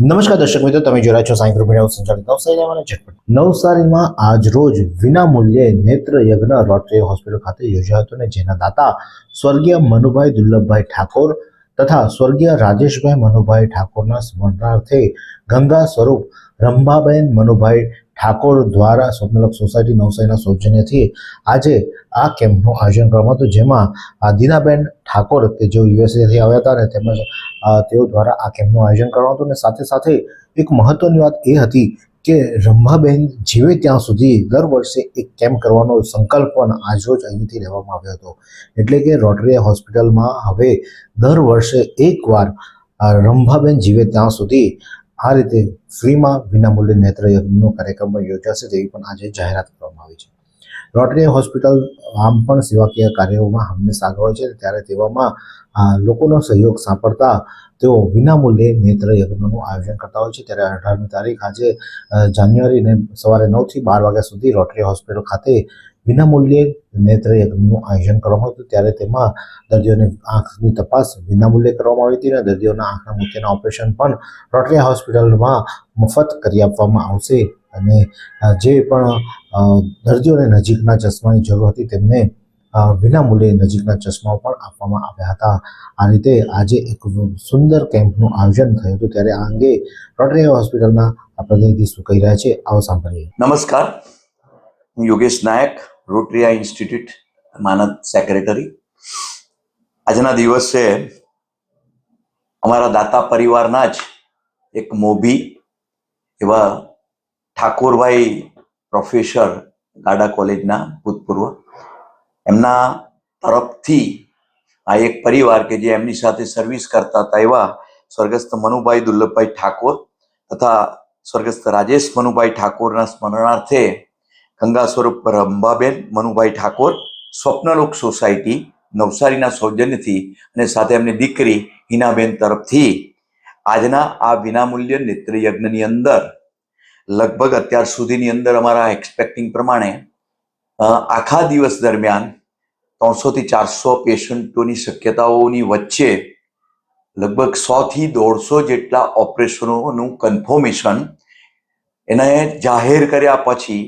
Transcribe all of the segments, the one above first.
નમસ્કાર દર્શક મિત્રો, તમે જોયા છો સાંઈ ગ્રુપ સંચાલિત નવસારીમાં ઝટપટ. નવસારીમાં આજ રોજ વિના મૂલ્યે નેત્ર યજ્ઞ રોટરી હોસ્પિટલ ખાતે યોજાયો હતો અને જેના દાતા સ્વર્ગીય મનુભાઈ દુર્લભભાઈ ઠાકોર તથા સ્વર્ગીય રાજેશભાઈ મનુભાઈ ઠાકોરના સ્મરણાર્થે ગંગા સ્વરૂપ રંભાબેન મનુભાઈ ઠાકોર દ્વારા સ્વપ્નલક સોસાયટી નવસારીના સૌજન્યથી આજે આ કેમ્પનું આયોજન કરવામાં હતું, જેમાં દીનાબેન ઠાકોર કે જેઓ યુએસએથી આવ્યા હતા અને તેમજ તેઓ દ્વારા આ કેમ્પનું આયોજન કરવામાં હતું અને સાથે સાથે એક મહત્વની વાત એ હતી કે રંભાબેન જીવે ત્યાં સુધી દર વર્ષે એક કેમ્પ કરવાનો સંકલ્પ પણ આજરોજ અહીંથી લેવામાં આવ્યો હતો. એટલે કે રોટરી હોસ્પિટલમાં હવે દર વર્ષે એકવાર રંભાબેન જીવે ત્યાં સુધી આ રીતે ફ્રીમાં વિનામૂલ્યે નેત્ર યજ્ઞનો કાર્યક્રમ યોજાશે તેવી પણ આજે જાહેરાત કરવામાં આવી છે. રોટરી હોસ્પિટલ આમ પણ સેવાકીય કાર્યોમાં હંમેશા આગળ છે. ત્યારે તેવામાં લોકોનો સહયોગ સાંપડતા તેઓ વિનામૂલ્યે નેત્ર યજ્ઞનું આયોજન કરતા હોય છે. ત્યારે અઢારમી તારીખ આજે જાન્યુઆરીને સવારે નવથી બાર વાગ્યા સુધી રોટરી હોસ્પિટલ ખાતે વિનામૂલ્યે નેત્ર યજ્ઞનું આયોજન કરવામાં હતું. ત્યારે તેમાં દર્દીઓને આંખની તપાસ વિનામૂલ્યે કરવામાં આવી હતી અને દર્દીઓના આંખના મોતિયાના ઓપરેશન પણ રોટરી હોસ્પિટલમાં મફત કરી આપવામાં આવશે. અને જે પણ દર્દીઓને નજીકના ચશ્માની જરૂર હતી તેમને વિનામૂલ્યે નજીકના ચશ્માઓ પણ આપવામાં આવ્યા હતા. આ રીતે આજે એક સુંદર કેમ્પનું આયોજન થયું હતું. ત્યારે આ અંગે રોટરી હોસ્પિટલના પ્રતિનિધિ શું કહી રહ્યા છે, આવો સાંભળીએ. નમસ્કાર. હું યોગેશ નાયક, રોટરીયા ઇન્સ્ટિટ્યૂટ માનદ સેક્રેટરી. આજના દિવસે અમારા દાતા પરિવારના જ એક મોભી એવા ઠાકોરભાઈ પ્રોફેસર ગાડા કોલેજના ભૂતપૂર્વ. એમના તરફથી આ એક પરિવાર કે જે એમની સાથે સર્વિસ કરતા હતા એવા સ્વર્ગસ્થ મનુભાઈ દુર્લભભાઈ ઠાકોર તથા સ્વર્ગસ્થ રાજેશ મનુભાઈ ઠાકોરના સ્મરણાર્થે ગંગા સ્વરૂપ રંભાબેન મનુભાઈ ઠાકોર સ્વપ્નલોક સોસાયટી નવસારીના સૌજન્યથી અને સાથે એમની દીકરી હિનાબેન તરફથી આજના આ વિનામૂલ્ય નેત્રયજ્ઞની અંદર લગભગ અત્યાર સુધીની અંદર અમારા એક્સપેક્ટિંગ પ્રમાણે આખા દિવસ દરમિયાન ત્રણસોથી ચારસો પેશન્ટોની શક્યતાઓની વચ્ચે લગભગ સોથી દોઢસો જેટલા ઓપરેશનોનું કન્ફર્મેશન એને જાહેર કર્યા પછી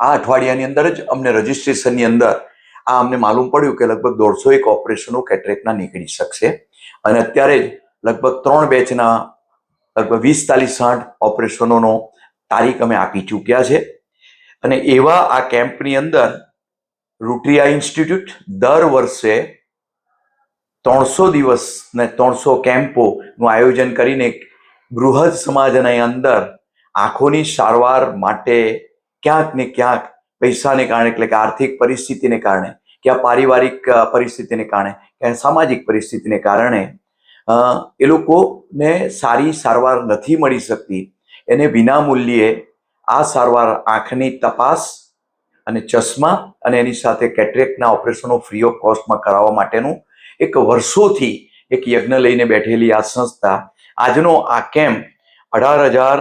આ અઠવાડિયાની અંદર જ અમને રજિસ્ટ્રેશનની અંદર આ અમને માલુમ પડ્યું કે લગભગ દોઢસો એક ઓપરેશનો કેટરેકના નીકળી શકશે. અને અત્યારે જ લગભગ ત્રણ બેચના લગભગ વીસ ચાલીસ સાઠ ઓપરેશનોનો તારીખ અમે આપી ચૂક્યા છે. અને એવા આ કેમ્પની અંદર રૂટ્રિયા ઇન્સ્ટિટ્યૂટ દર વર્ષે ત્રણસો દિવસ ને ત્રણસો કેમ્પોનું આયોજન કરીને બૃહદ સમાજની અંદર આંખોની સારવાર માટે ક્યાંક ને ક્યાંક પૈસાને કારણે એટલે કે આર્થિક પરિસ્થિતિને કારણે, કે આ પારિવારિક પરિસ્થિતિને કારણે, કે સામાજિક પરિસ્થિતિને કારણે એ લોકોને સારી સારવાર નથી મળી શકતી. એને વિનામૂલ્યે આ સારવાર આંખની તપાસ અને ચશ્મા અને એની સાથે કેટરેકના ઓપરેશનો ફ્રી ઓફ કોસ્ટમાં કરાવવા માટેનું એક વર્ષોથી એક યજ્ઞ લઈને બેઠેલી આ સંસ્થા. આજનો આ કેમ્પ અઢાર હજાર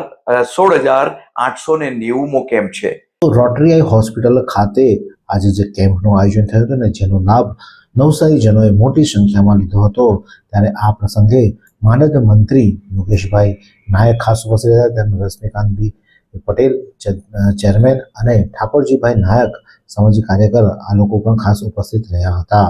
સોળ હજાર આઠસો ને નેવુંમો કેમ્પ છે. રોટરી આઈ હોસ્પિટલ ખાતે આજે જે કેમ્પનું આયોજન થયું હતું ને, જેનો લાભ નવસારીજનોએ મોટી સંખ્યામાં લીધો હતો, ત્યારે આ પ્રસંગે માનદ મંત્રી યોગેશભાઈ નાયક ખાસ ઉપસ્થિત રહ્યા તેમજ રશ્મિકાંતભાઈ પટેલ ચેરમેન અને ઠાકોરજીભાઈ નાયક સામાજિક કાર્યકર આ લોકો પણ ખાસ ઉપસ્થિત રહ્યા હતા.